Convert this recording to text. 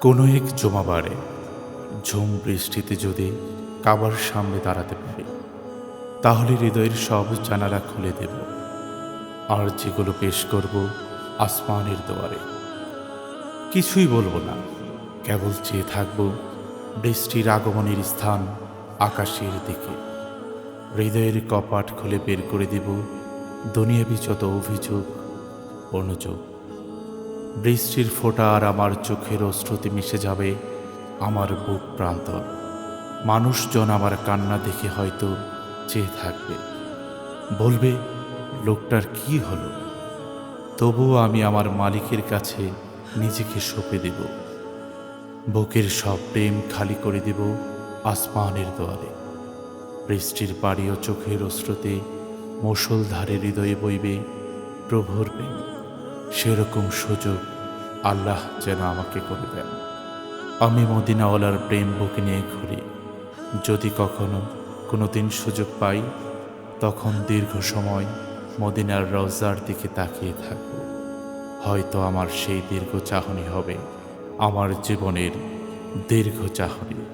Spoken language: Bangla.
কোনো এক জমাবারে ঝুম বৃষ্টিতে যদি কাবার সামনে দাঁড়াতে পারি, তাহলে হৃদয়ের সব জানালা খুলে দেব আর যেগুলো পেশ করব আসমানের দোয়ারে। কিছুই বলব না, কেবল চেয়ে থাকব বৃষ্টির আগমনের স্থান আকাশের দিকে। হৃদয়ের কপাট খুলে বের করে দেব দুনিয়াবি যত অভিযোগ, অনুযোগ। বৃষ্টির ফোঁটা আর আমার চোখের অশ্রুতে মিশে যাবে আমার বুক প্রান্তর। মানুষজন আমার কান্না দেখে হয়তো চেয়ে থাকবে। বলবে, লোকটার কি হলো? তবুও আমি আমার মালিকের কাছে নিজেকে সঁপে দেব। বুকের সব প্রেম খালি করে দেব আসমানের দোয়ারে বৃষ্টির পাড়ি ও চোখের অশ্রুতে মুষলধারে হৃদয়ে বইবে প্রভুর প্রেম। সেরকম সুযোগ আল্লাহ যেন আমাকে করে দেন। আমি মদিনাওয়ালার প্রেম বুকে নিয়ে ঘুরি। যদি কখনো কোনো দিন সুযোগ পাই, তখন দীর্ঘ সময় মদিনার রওজার দিকে তাকিয়ে থাকব। হয়তো আমার সেই দীর্ঘ চাহনি হবে আমার জীবনের দীর্ঘ চাহনি।